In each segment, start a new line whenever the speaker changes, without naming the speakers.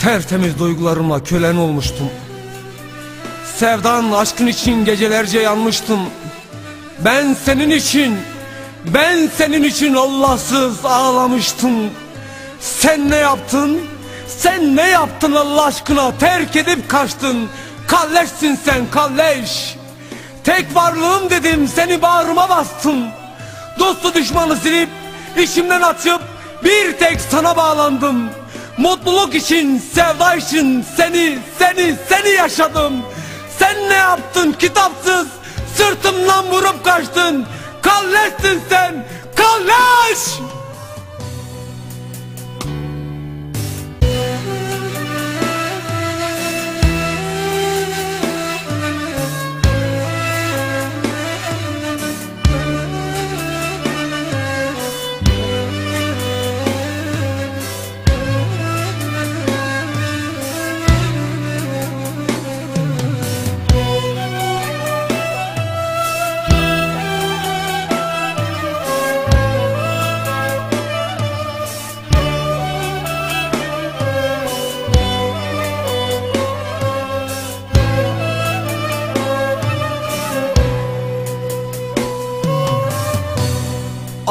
Tertemiz duygularımla kölen olmuştum. Sevdan aşkın için gecelerce yanmıştım. Ben senin için, ben senin için Allahsız ağlamıştım. Sen ne yaptın? Sen ne yaptın Allah aşkına? Terk edip kaçtın. Kalleşsin sen kalleş. Tek varlığım dedim seni bağrıma bastım. Dostu düşmanı silip içimden açıp bir tek sana bağlandım. Mutluluk için, sevda için seni, seni, seni yaşadım. Sen ne yaptın kitapsız? Sırtımdan vurup kaçtın. Kalleşsin sen, kalleş!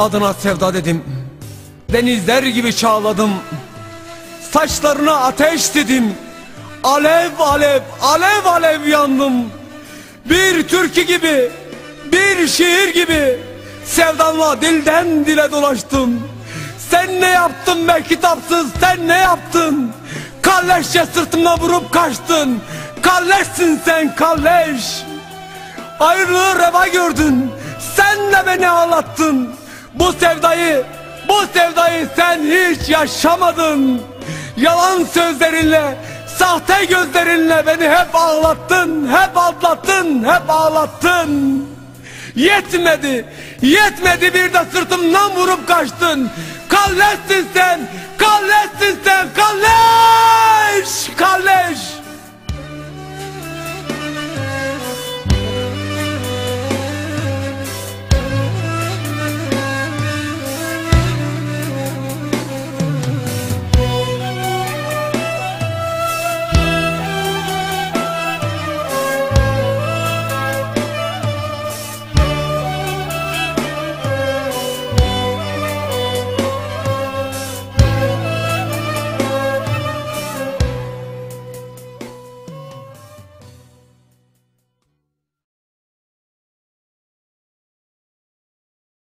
Adına sevda dedim. Denizler gibi çağladım. Saçlarına ateş dedim. Alev alev alev alev yandım. Bir türkü gibi Bir şiir gibi Sevdanla dilden dile dolaştım. Sen ne yaptın be kitapsız sen ne yaptın? Kalleşçe sırtımda vurup kaçtın. Kalleşsin sen kalleş. Ayrılığı reva gördün. Sen de beni ağlattın Bu sevdayı Bu sevdayı sen hiç yaşamadın. Yalan sözlerinle Sahte gözlerinle beni hep ağlattın Hep atlattın Hep ağlattın. Yetmedi Yetmedi bir de sırtımdan vurup kaçtın. Kalleşsin sen Kalleşsin